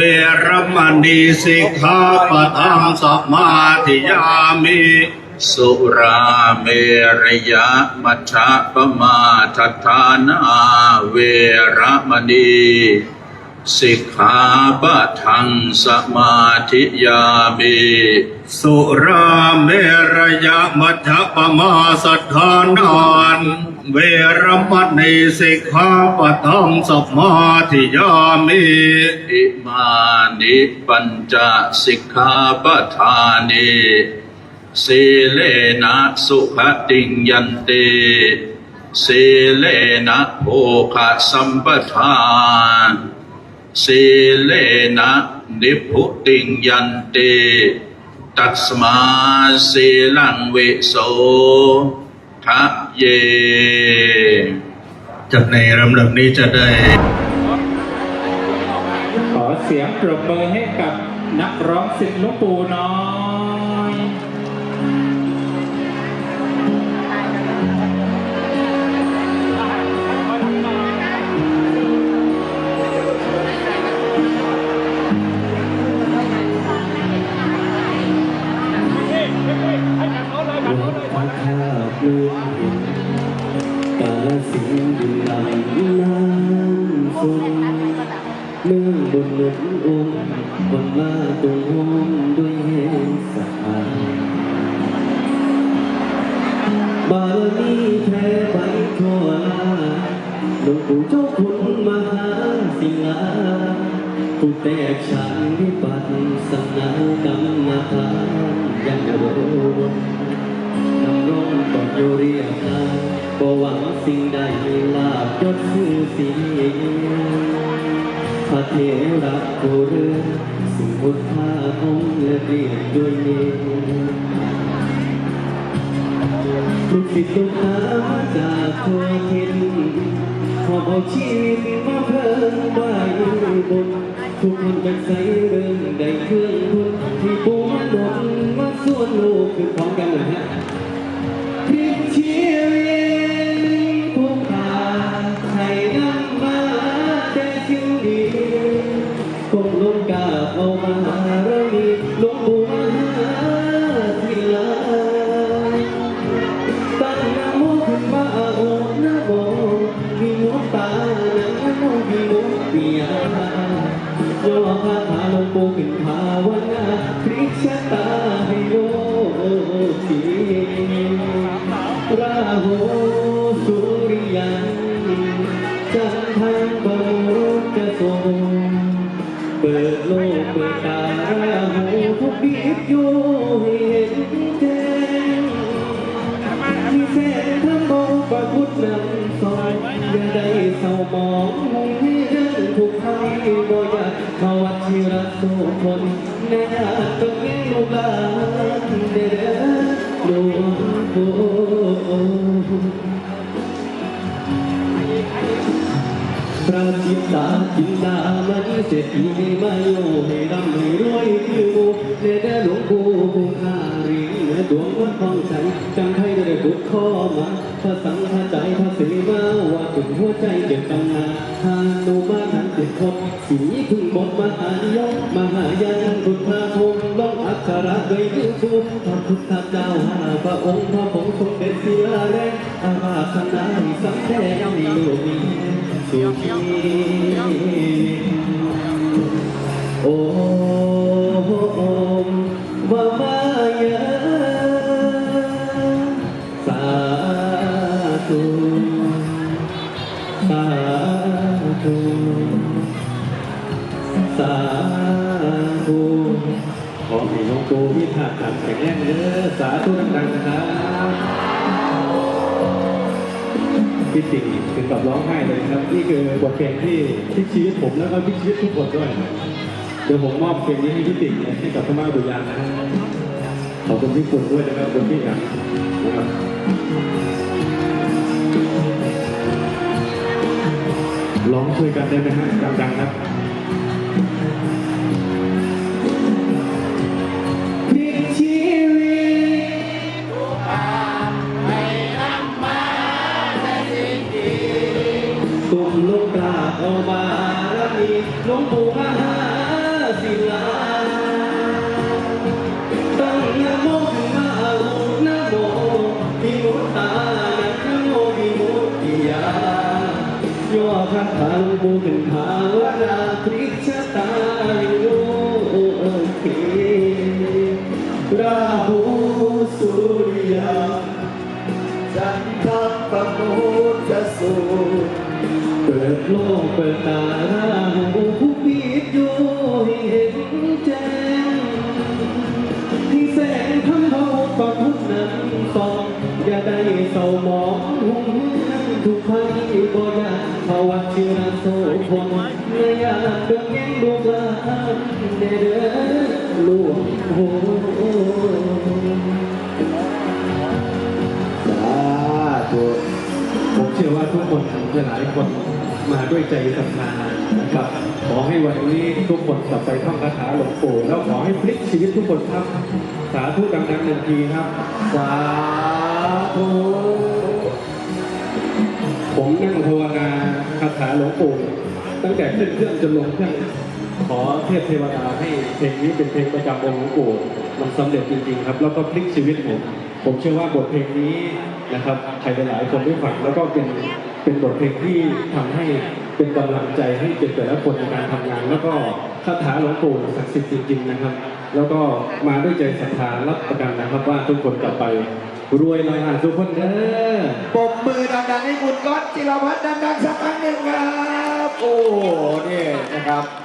เวรมณีสิกขาปะทังสมาธิยามิสุราเมรยะมัชฌะปมาทัฏฐานาเวรมณีสิกขาปะทังสมาธิยามิสุราเมรยะมัจจปมาสัทธานาน เวรมณีสิกขาปะทังสัมาธิยามิอิมานิปัญจสิกขาปทานิสีเลนะสุขติงยันติสีเลนะโภคะสัมปทานสีเลนะนิพุติงยันติตัสมาสีลังเวโส ทะเย จากในลำดับนี้จะได้ ขอเสียงปรบมือให้กับนักร้องศิษย์หลวงปู่น้อย เมื่อบนหนุนอุ้มคนมาตรงห้องด้วยเหตุสหายบารมีแท้ไปทั่วลาหลวงปู่เจ้าคุณมหาศิลาผู้แตกฉานวิปัสสนากรรมฐานยังโดนำรงตนอโยเรียบทางบ่หวังสิ่งใดลาบยศชื่อเสียง พระเทระโคเรือนสิ่งพุทธาองค์และเรียนด้วยเนรลูกศิษย์ลูกหามาจากทั่วทิศขอเอาชีวิตมาเพิ่มไว้บนทุกคนเป็นใสเรื่องใดเครื่อง ย่อคาถาลงปู่ขึ้นภาวนาพลิกชะตาให้โลกทีราหูสุริยันจันทังบรุจะทรงเปิดโลกเปิดตาราหูทุกบีบอยู่ให้เห็น คนแน่ต้องเลี้ยงลูกหลานเด้อหลวงปู่พระจิตตาจินดามันเศรษฐีมาโยให้ร่ำให้รวยคือหมูเนเดหลวงปู่ผู้ข้ารีเนื้อดวงวัดของฉันจำใครได้บุกข้อมาพระสังฆใจพระสีมาว่าถึงหัวใจเก็บตำนานทานุ เป็นติดคบสีพึ่งบทมหายกมหายันพุทธาคมลองอักขระด้วยยืนฟูพระพุทธเจ้าหาพระองค์พระผงทรงเป็นศิลาแรงอาราธนาสังแท้มีโลกสุขีโอ้ สาธุขอให้หลวงปู่พิธาขันแข็งแรงเด้อสาธุดังๆนะครับพี่ติ่งถึงกับร้องไห้เลยครับ นี่คือบทเพลงที่พลิกชีวิตผมแล้วก็พลิกชีวิตทุกคนด้วยเดี๋ยวผมมอบเพลงนี้ให้พี่ติ่งให้กับพม่าดุริยางค์นะฮะขอบคุณพี่ปุ่นด้วยนะครับคุณพี่กันนะครับร้องช่วยกันได้ไหมฮะดังๆครับ หลวงปู่มาศิลาตั้งนะขมาลุธนะโมมีมุตานะคือโมมีมุตติยาย่อคาถาลวงปู่ขึ้นภาวนาพริชะตาโยคีราหูสุริยาจันทร์ปะโมจะสู เปิดโลกเปิดตาราหูผู้ปิดอยู่ให้เห็นแจ้งที่แสงทำเขาปะพุทธนั้นฟองอย่าได้เศร้าหมองหุ่นนั้นทุกภัยบ่ยากภาวะเชื่อโสพลเมื่อยากเดินแง่งลูกหลานเด้อลูกโหสาธุผมเชื่อว่าทุกคนหลายคน มาด้วยใจศรัทธานะครับขอให้วันนี้ทุกคนกลับไปท่องคาถาหลวงปู่แล้วขอให้พลิกชีวิตทุกคนครับ สาธุดังๆหนึ่งทีครับ สาธุผมนั่งภาวนาคาถาหลวงปู่ตั้งแต่ขึ้นเครื่องจนลงเครื่องขอเทพเทวดาให้เพลงนี้เป็นเพลงประจำองค์หลวงปู่มันสำเร็จจริงๆครับ แล้วก็พลิกชีวิตผมผมเชื่อว่าบทเพลงนี้นะครับใครหลายๆคนได้ฟังแล้วก็เป็น เป็นบทเพลงที่ทำให้เป็นกำลังใจให้เป็นแต่ละคนในการทำงาน แล้วก็คาถาหลวงปู่ศักดิ์สิทธิ์จริงๆนะครับ แล้วก็มาด้วยใจศรัทธารับประกันนะครับว่าทุกคนกลับไปรวยลอยหาทุกคนเด้อปรบมือดังๆให้คุณก๊อตจิรพัฒน์ดังๆสักครั้งหนึ่งครับ โอ้เนี่ยนะครับ